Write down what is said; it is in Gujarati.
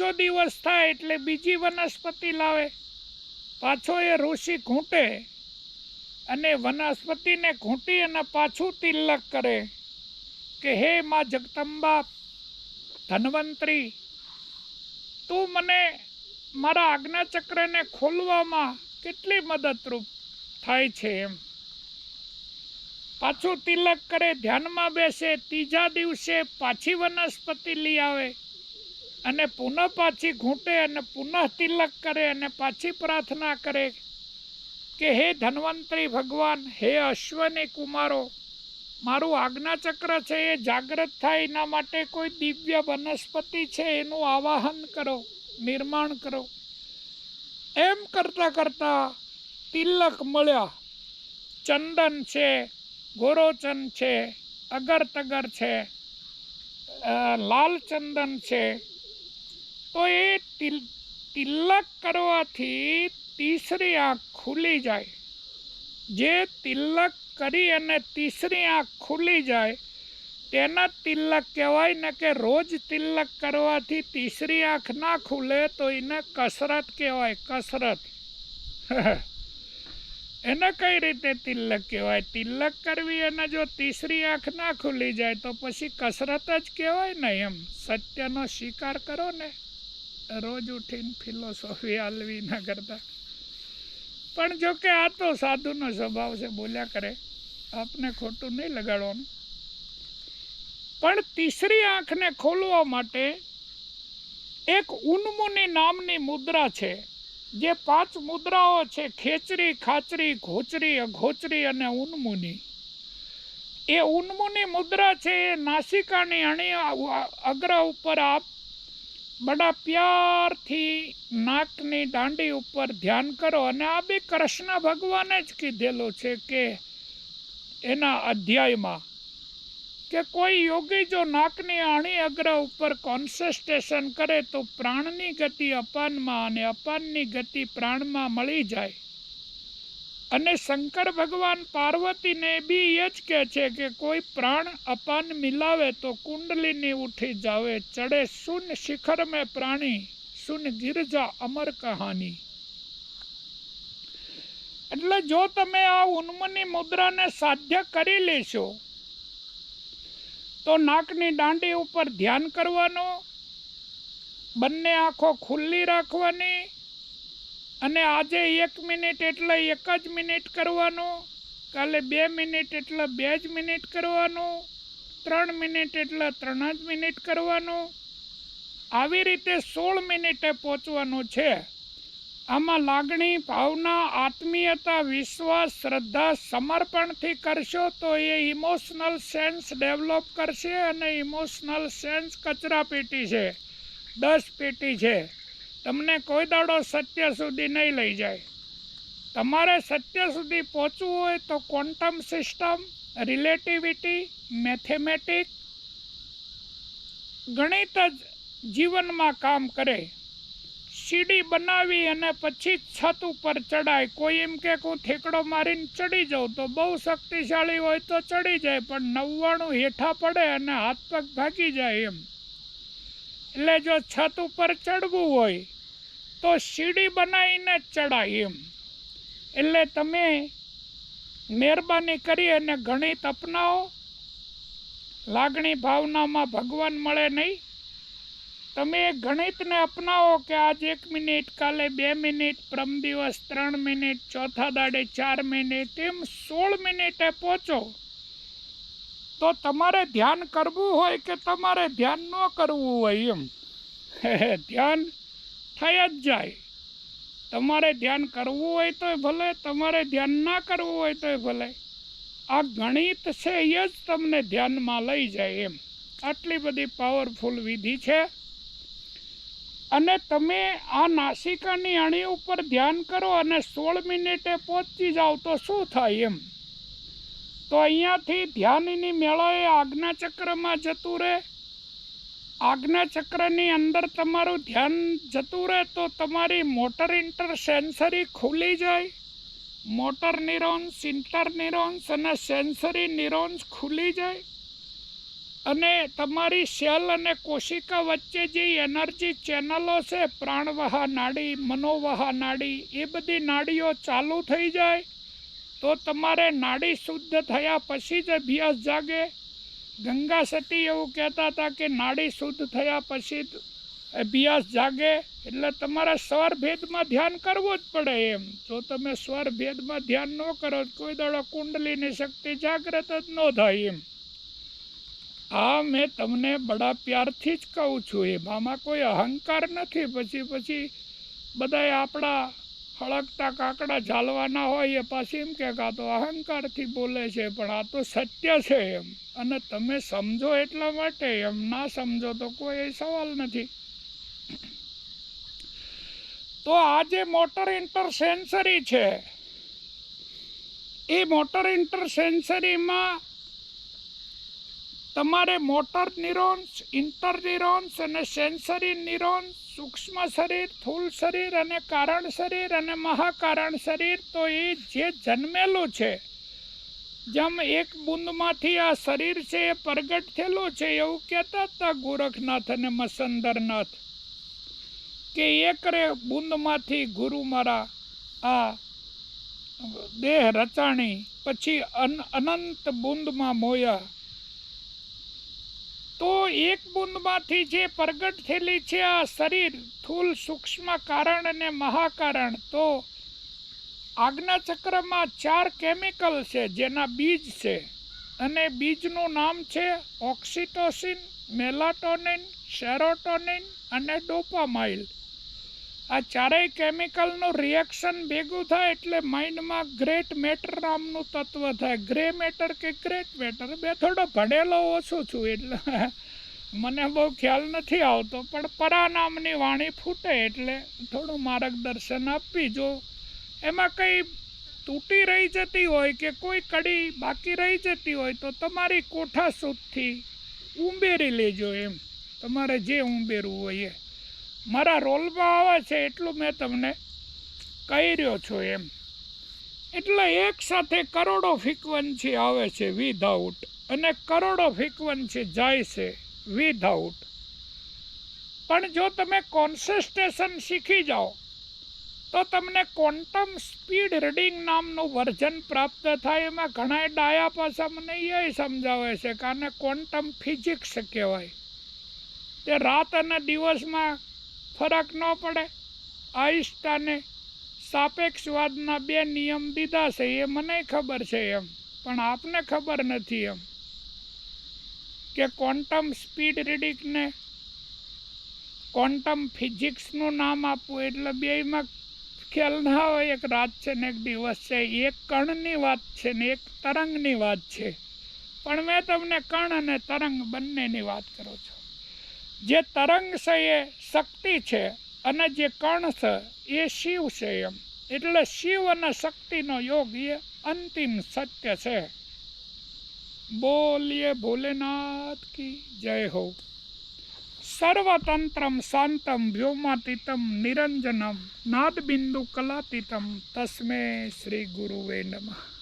બીજો દિવસ થાય એટલે બીજી વનસ્પતિ લાવે. પાછો એ ઋષિ ઘૂંટે અને વનસ્પતિને ઘૂંટી અને પાછું તિલક કરે કે, હે માં જગદંબા, ધન્વંતરી, તું મને મારા આજ્ઞાચક્રને ખોલવામાં કેટલી મદદરૂપ થાય છે એમ. પાછું તિલક કરે, ધ્યાનમાં બેસે, ત્રીજા દિવસે પાછી વનસ્પતિ લઈ આવે. અને પુનઃ પાછી ઘૂંટે અને પુનઃ તિલક કરે અને પાછી પ્રાર્થના કરે કે હે ધન્વંતરી ભગવાન, હે અશ્વની કુમારો, મારું આજ્ઞાચક્ર છે એ જાગૃત થાય, એના માટે કોઈ દિવ્ય વનસ્પતિ છે એનું આવાહન કરો, નિર્માણ કરો. એમ કરતાં કરતાં તિલક મળ્યા. ચંદન છે, ગોરોચન છે, અગર તગર છે લાલ ચંદન છે તો એ તિલ, તિલક કરવાથી તીસરી આંખ ખુલી જાય. જે તિલક કરી અને તીસરી આંખ ખુલી જાય, તેના તિલક કહેવાય ને કે રોજ તિલક કરવાથી તીસરી આંખ ના ખુલે તો એને કસરત કહેવાય, કસરત. એને કઈ રીતે તિલક કહેવાય? તિલક કરવી અને જો તીસરી આંખ ના ખુલી જાય તો પછી કસરત જ કહેવાય ને એમ? સત્યનો સ્વીકાર કરો ને. રોજ ઉઠીને ફિલોસોફી હાલવી ના કરતા. પણ જો કે આ તો સાધુનો સ્વભાવ છે, બોલ્યા કરે. આપને ખોટું નહીં લગાડવાનું. પણ તીસરી આંખને ખોલવા માટે એક ઉન્મુની નામની મુદ્રા છે, જે પાંચ મુદ્રાઓ છે, ખેચરી, ખાચરી, ઘોચરી, અઘોચરી અને ઉન્મુની. એ ઉન્મુની મુદ્રા છે, એ નાસિકાની અણી અગ્ર ઉપર આપ બડા પ્યારથી નાકની દાંડી ઉપર ધ્યાન કરો અને આ બી કૃષ્ણ ભગવાને જ કીધેલું છે કે એના અધ્યાયમાં કે કોઈ યોગી જો નાકની આણી અગ્ર ઉપર કોન્સન્ટ્રેશન કરે તો પ્રાણની ગતિ અપાનમાં અને અપાનની ગતિ પ્રાણમાં મળી જાય. અને શંકર ભગવાન પાર્વતીને બી એ જ કહે છે કે કોઈ પ્રાણ અપાન મિલાવે તો કુંડલીની ઉઠી જાવે, ચડે સુન શિખર મેં પ્રાણી, સુન ગિરજા અમર કહાની. એટલે જો તમે આ ઉન્મની મુદ્રાને સાધ્ય કરી લેશો, તો નાકની દાંડી ઉપર ધ્યાન કરવાનું, બંને આંખો ખુલ્લી રાખવાની અને આજે એક મિનિટ એટલે એક જ મિનિટ કરવાનું, કાલે બે મિનિટ એટલે બે જ મિનિટ કરવાનું, ત્રણ મિનિટ એટલે ત્રણ જ મિનિટ કરવાનું. આવી રીતે સોળ મિનિટે પહોંચવાનું છે. આમાં લાગણી, ભાવના, આત્મીયતા, વિશ્વાસ, શ્રદ્ધા, સમર્પણથી કરશો તો એ ઇમોશનલ સેન્સ ડેવલપ કરશે અને ઇમોશનલ સેન્સ કચરા પેટી છે દસ પેટી છે. તમને કોઈ દાડો સત્ય સુધી નહીં લઈ જાય. તમારે સત્ય સુધી પહોંચવું હોય તો ક્વોન્ટમ સિસ્ટમ રિલેટિવિટી મેથેમેટિક ગણિત જ જીવનમાં કામ કરે. સીડી બનાવી અને પછી છત ઉપર ચડાય. કોઈ એમ કે હું ઠેકડો મારીને ચડી જાઉં તો બહુ શક્તિશાળી હોય તો ચડી જાય, પણ નવ્વાણું હેઠા પડે અને હાથ પગ ભાગી જાય એમ. એટલે જો છત ઉપર ચડવું હોય તો સીડી બનાવીને ચડાય એમ. એટલે તમે મહેરબાની કરી અને ગણિત અપનાવો. લાગણી ભાવનામાં ભગવાન મળે નહીં. તમે ગણિતને અપનાવો કે આજ એક મિનિટ, કાલે બે મિનિટ પ્રમ દિવસ ત્રણ મિનિટ, ચોથા દાડે ચાર મિનિટ, એમ સોળ મિનિટે પહોંચો. તો તમારે ધ્યાન કરવું હોય કે તમારે ધ્યાન ન કરવું હોય એમ. ધ્યાન થઈ જ જાય. તમારે ધ્યાન કરવું હોય તોય ભલે, તમારે ધ્યાન ના કરવું હોય તોય ભલે. આ ગણિત છે એ જ તમને ધ્યાનમાં લઈ જાય એમ. આટલી બધી પાવરફુલ વિધિ છે. અને તમે આ નાસિકાની અણી ઉપર ધ્યાન કરો અને સોળ મિનિટે પહોંચી જાઓ તો શું થાય એમ? તો અહીંયાથી ધ્યાનની મેળાએ આજ્ઞાચક્રમાં જતું રહે. આજ્ઞાચક્રની અંદર તમારું ધ્યાન જતું રહે તો તમારી મોટર ઇન્ટર સેન્સરી ખુલી જાય. મોટર ન્યુરોન્સ, ઇન્ટર ન્યુરોન્સ અને સેન્સરી ન્યુરોન્સ ખુલી જાય. અને તમારી સેલ અને કોશિકા વચ્ચે જે એનર્જી ચેનલો છે, પ્રાણવાહા નાડી, મનોવાહા નાડી, એ બધી નાડીઓ ચાલુ થઈ જાય. તો તમારે નાડી શુદ્ધ થયા પછી જ અભ્યાસ જાગે. ગંગા સતી એવું કહેતા હતા કે નાડી શુદ્ધ થયા પછી અભ્યાસ જાગે, એટલે તમારે સ્વર ભેદમાં ધ્યાન કરવું જ પડે એમ. જો તમે સ્વર ભેદમાં ધ્યાન ન કરો, કોઈ દાડો કુંડલીની શક્તિ જાગ્રત જ ન થાય એમ. આ મેં તમને બડા પ્યારથી જ કહું છું એમ. આમાં કોઈ અહંકાર નથી. પછી પછી બધાય આપણા હળકતા કાકડા ઝાલવાના હોય એ પાછી એમ કે આ તો અહંકારથી બોલે છે, પણ આ તો સત્ય છે એમ. અને તમે સમજો એટલા માટે એમ. ના સમજો તો કોઈ સવાલ નથી. તો આ જે મોટર ઇન્ટરસેન્સરી છે, એ મોટર ઇન્ટરસેન્સરીમાં તમારે મોટર ન્યુરોન્સ, ઇન્ટર ન્યુરોન્સ અને સેન્સરી ન્યુરોન્સ, સૂક્ષ્મ શરીર સ્થૂળ શરીર અને કારણ શરીર અને મહાકારણ શરીર તો એ જે જન્મેલું છે. જેમ એક બુંદમાંથી આ શરીર છે એ પ્રગટ થયેલું છે એવું કહેતા હતા ગોરખનાથ અને મસંદરનાથ કે એક રે બુંદમાંથી ગુરુ મારા આ દેહ રચાણી પછી અન- અનંત બુંદમાં મોયા તો એક બુંદમાંથી જે પ્રગટ થયેલી છે આ શરીર સ્થૂલ સૂક્ષ્મ કારણ અને મહાકારણ, તો આજ્ઞા ચક્રમાં ચાર કેમિકલ છે, જેના બીજ છે. અને બીજનું નામ છે ઓક્સિટોસિન, મેલાટોનિન, સેરોટોનિન અને ડોપામાઇલ. આ ચારેય કેમિકલનું રિએક્શન ભેગું થાય એટલે માઇન્ડમાં ગ્રેટ મેટર નામનું તત્વ થાય. ગ્રે મેટર કે ગ્રેટ મેટર બે થોડો ભણેલો ઓછો છું એટલે મને બહુ ખ્યાલ નથી આવતો, પણ પરા નામની વાણી ફૂટે એટલે થોડું માર્ગદર્શન આપવી જો. એમાં કંઈ તૂટી રહી જતી હોય કે કોઈ કડી બાકી રહી જતી હોય તો તમારી કોઠા સૂદથી ઉંબેરી લેજો એમ. તમારે જે ઉંબેરવું હોય એ. મારા રોલમાં આવે છે એટલું મેં તમને કહી રહ્યો છું એમ. એટલે એક સાથે કરોડો ફ્રિકવન્સી આવે છે વિધાઉટ અને કરોડો ફ્રિકવન્સી જાય છે વિધાઉટ પણ જો તમે કોન્સન્ટ્રેશન શીખી જાઓ, તો તમને ક્વોન્ટમ સ્પીડ રીડિંગ નામનું વર્ઝન પ્રાપ્ત થાય એમાં ઘણા ડાયા પાસા મને એ સમજાવે છે કે આને ક્વોન્ટમ ફિઝિક્સ કહેવાય. તે રાત અને દિવસમાં ફરક ન પડે. આહિસ્તાને સાપેક્ષવાદના બે નિયમ દીધા છે, એ મને ખબર છે એમ, પણ આપને ખબર નથી એમ. કે ક્વોન્ટમ સ્પીડ રીડિંગને ક્વોન્ટમ ફિઝિક્સનું નામ આપવું એટલે બેયમાં ખ્યાલ ના હોય, એક રાત છે ને એક દિવસ છે, એક કણની વાત છે ને એક તરંગની વાત છે. પણ મેં તમને કણ અને તરંગ બંનેની વાત કરું છું. જે તરંગ છે એ શક્તિ છે અને જે કર્ણ છે, એ શિવ છે એમ. એટલે શિવ અને શક્તિનો યોગ એ અંતિમ સત્ય છે. બોલીએ ભોલેનાથ કી જય હો. સર્વતંત્રમ શાંતમ વ્યોમાતીતમ નિરંજનમ નાદબિંદુ કલાતીતમ તસ્મે શ્રી ગુરુવે નમઃ.